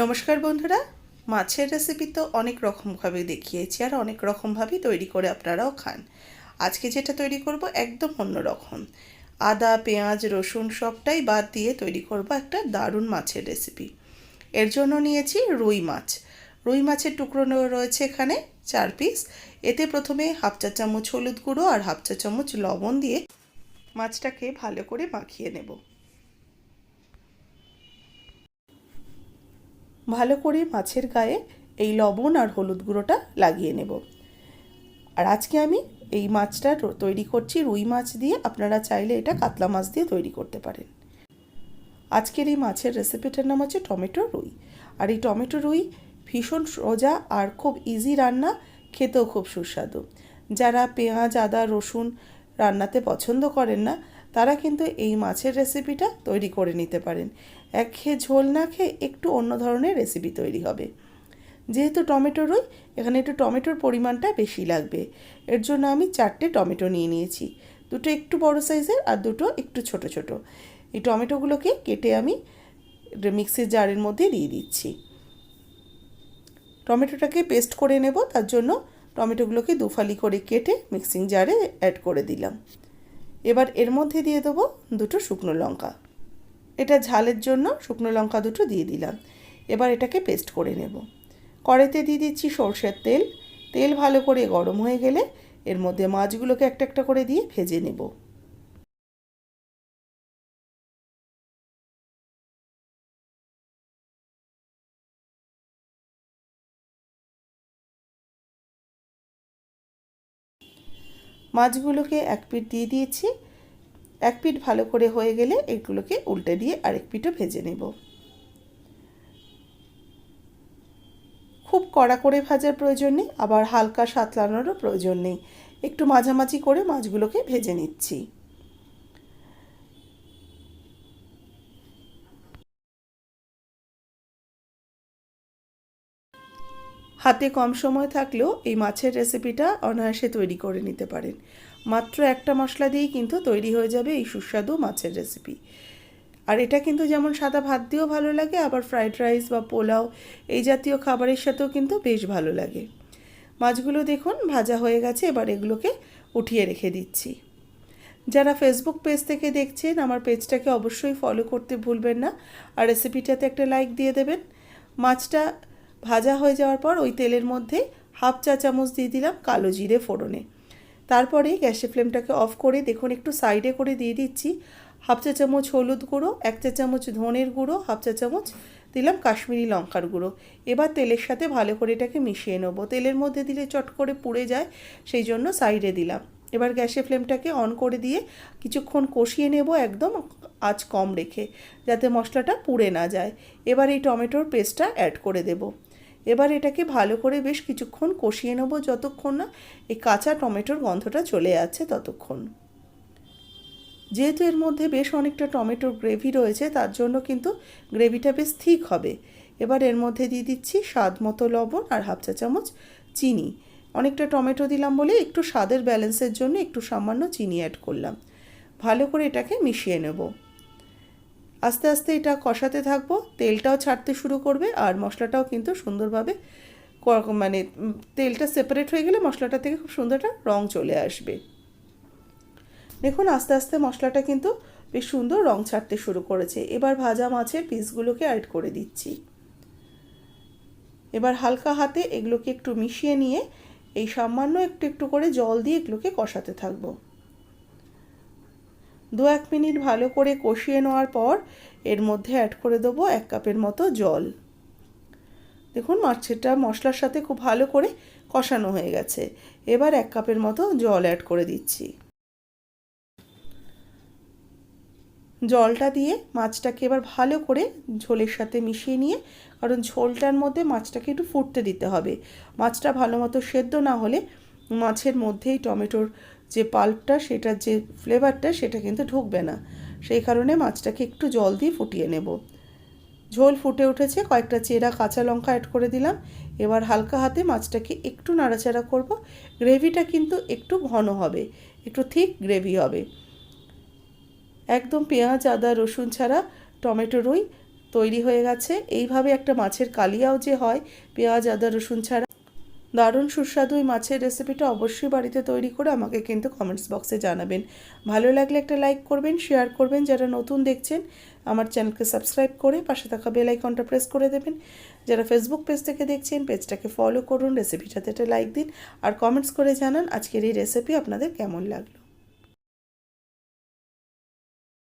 নমস্কার বন্ধুরা, মাছের রেসিপি তো অনেক রকমভাবে দেখিয়েছি আর অনেক রকমভাবেই তৈরি করে আপনারাও খান। আজকে যেটা তৈরি করব একদম অন্য রকম। আদা, পেঁয়াজ, রসুন সবটাই বাদ দিয়ে তৈরি করব একটা দারুণ মাছের রেসিপি এর জন্য নিয়েছি রুই মাছ। রুই মাছের টুকরো রয়েছে এখানে চার পিস এতে প্রথমে হাফ চা চামচ হলুদ গুঁড়ো আর হাফ চা চামচ লবণ দিয়ে মাছটাকে ভালো করে মাখিয়ে নেব। ভালো করে মাছের গায়ে এই লবণ আর হলুদ গুঁড়োটা লাগিয়ে নেব। আর আজকে আমি এই মাছটা তৈরি করছি, রুই মাছ দিয়ে। আপনারা চাইলে এটা কাতলা মাছ দিয়ে তৈরি করতে পারেন। আজকের এই মাছের রেসিপিটার নাম হচ্ছে টমেটো রুই। আর এই টমেটো রুই ভীষণ সোজা আর খুব ইজি রান্না, খেতেও খুব সুস্বাদু। যারা পেঁয়াজ, আদা, রসুন রান্নাতে পছন্দ করেন না তারা কিন্তু এই মাছের রেসিপিটা তৈরি করে নিতে পারেন। এক খেয়ে ঝোল না খেয়ে একটু অন্য ধরনের রেসিপি তৈরি হবে। যেহেতু টমেটো রুই, এখানে একটু টমেটোর পরিমাণটা বেশি লাগবে। এর জন্য আমি চারটে টমেটো নিয়ে নিয়েছি। দুটো একটু বড় সাইজের আর দুটো একটু ছোট ছোট। এই টমেটোগুলোকে কেটে আমি মিক্সির জারের মধ্যে দিয়ে দিচ্ছি। টমেটোটাকে পেস্ট করে নেব, তার জন্য টমেটোগুলোকে দুফালি করে কেটে মিক্সিং জারে অ্যাড করে দিলাম। এবার এর মধ্যে দিয়ে দেবো দুটো শুকনো লঙ্কা। এটা ঝালের জন্য শুকনো লঙ্কা দুটো দিয়ে দিলাম। এবার এটাকে পেস্ট করে নেব। কড়াইতে দিয়ে দিচ্ছি সর্ষের তেল। তেল ভালো করে গরম হয়ে গেলে এর মধ্যে মাছগুলোকে একটা একটা করে দিয়ে ভেজে নেব। মাছগুলোকে এক পিঠ দিয়ে দিয়েছি। এক পিঠ ভালো করে হয়ে গেলে এগুলোকে উল্টে দিয়ে আরেক পিঠও ভেজে নেব। খুব কড়া করে ভাজার প্রয়োজন নেই, আবার হালকা সাতলানোরও প্রয়োজন নেই। একটু মাঝামাঝি করে মাছগুলোকে ভেজে নিচ্ছি। হাতে কম সময় থাকলেও এই মাছের রেসিপিটা অনায়াসে তৈরি করে নিতে পারেন। মাত্র একটা মশলা দিয়েই কিন্তু তৈরি হয়ে যাবে এই সুস্বাদু মাছের রেসিপি। আর এটা কিন্তু যেমন সাদা ভাত দিয়েও ভালো লাগে, আবার ফ্রাইড রাইস বা পোলাও এই জাতীয় খাবারের সাথেও কিন্তু বেশ ভালো লাগে। মাছগুলো দেখুন ভাজা হয়ে গেছে, এবার এগুলোকে উঠিয়ে রেখে দিচ্ছি। যারা ফেসবুক পেজ থেকে দেখছেন, আমার পেজটাকে অবশ্যই ফলো করতে ভুলবেন না। আর রেসিপিটাতে একটা লাইক দিয়ে দেবেন। মাছটা ভাজা হয়ে যাওয়ার পর ওই তেলের মধ্যে হাফ চা চামচ দিয়ে দিলাম কালো জিরে ফোড়নে। তারপরে গ্যাসের ফ্লেমটাকে অফ করে দেখুন একটু সাইডে করে দিয়ে দিচ্ছি। হাফ চা চামচ হলুদ গুঁড়ো, এক চা চামচ ধনের গুঁড়ো, হাফ চা চামচ দিলাম কাশ্মীরি লঙ্কার গুঁড়ো। এবার তেলের সাথে ভালো করে এটাকে মিশিয়ে নেব। তেলের মধ্যে দিলে চট করে পুড়ে যায়, সেই জন্য সাইডে দিলাম। এবার গ্যাসের ফ্লেমটাকে অন করে দিয়ে কিছুক্ষণ কষিয়ে নেব একদম আঁচ কম রেখে, যাতে মশলাটা পুড়ে না যায়। এবার এই টমেটোর পেস্টটা অ্যাড করে দেব। এবার এটাকে ভালো করে বেশ কিছুক্ষণ কষিয়ে নেব যতক্ষণ না এই কাঁচা টমেটোর গন্ধটা চলে যাচ্ছে ততক্ষণ। যেহেতু এর মধ্যে বেশ অনেকটা টমেটোর গ্রেভি রয়েছে, তার জন্য কিন্তু গ্রেভিটা বেশ ঠিক হবে। এবার এর মধ্যে দিয়ে দিচ্ছি স্বাদ মতো লবণ আর হাফ চা চামচ চিনি। অনেকটা টমেটো দিলাম বলে একটু স্বাদের ব্যালেন্সের জন্য একটু সামান্য চিনি অ্যাড করলাম। ভালো করে এটাকে মিশিয়ে নেব। আস্তে আস্তে এটা কষাতে থাকব, তেলটাও ছাড়তে শুরু করবে আর মশলাটাও কিন্তু সুন্দরভাবে মানে তেলটা সেপারেট হয়ে গেলে মশলাটা থেকে খুব সুন্দর একটা রং চলে আসবে। দেখুন আস্তে আস্তে মশলাটা কিন্তু বেশ সুন্দর রং ছাড়তে শুরু করেছে। এবার ভাজা মাছের পিসগুলোকে অ্যাড করে দিচ্ছি। এবার হালকা হাতে এগুলোকে একটু মিশিয়ে নিয়ে এই সামান্য একটু একটু করে জল দিয়ে এগুলোকে কষাতে থাকব। দু এক মিনিট ভালো করে কষিয়ে নেওয়ার পর এর মধ্যে অ্যাড করে দেবো এক কাপের মতো জল। দেখুন, মাছেরটা মশলার সাথে খুব ভালো করে কষানো হয়ে গেছে। এবার এক কাপের মতো জল অ্যাড করে দিচ্ছি। জলটা দিয়ে মাছটাকে এবার ভালো করে ঝোলের সাথে মিশিয়ে নিয়ে, কারণ ঝোলটার মধ্যে মাছটাকে একটু ফুটতে দিতে হবে। মাছটা ভালো মতো সেদ্ধ না হলে মাছের মধ্যেই টমেটোর যে পাল্পটা সেটার যে ফ্লেভারটা সেটা কিন্তু ঢুকবে না। সেই কারণে মাছটাকে একটু জল দিয়ে ফুটিয়ে নেব। ঝোল ফুটে উঠেছে, কয়েকটা চেরা কাঁচা লঙ্কা অ্যাড করে দিলাম। এবার হালকা হাতে মাছটাকে একটু নাড়াচাড়া করব। গ্রেভিটা কিন্তু একটু ঘন হবে, একটু থিক গ্রেভি হবে। একদম পেঁয়াজ, আদা, রসুন ছাড়া টমেটো রুই তৈরি হয়ে গেছে। এইভাবে একটা মাছের কালিয়াও যে হয়, পেঁয়াজ, আদা, রসুন ছাড়া দারুণ সুস্বাদু এই মাছের রেসিপিটা অবশ্যই বাড়িতে তৈরি করে আমাকে কিন্তু কমেন্টস বক্সে জানাবেন। ভালো লাগলে একটা লাইক করবেন শেয়ার করবেন, যারা নতুন দেখছেন, আমার চ্যানেলকে সাবস্ক্রাইব করে পাশে থাকা বেল আইকনটা প্রেস করে দেবেন। যারা ফেসবুক পেজ থেকে দেখছেন পেজটাকে ফলো করুন রেসিপিটাতে একটা লাইক দিন, আর কমেন্টস করে জানান আজকের এই রেসিপি আপনাদের কেমন লাগল।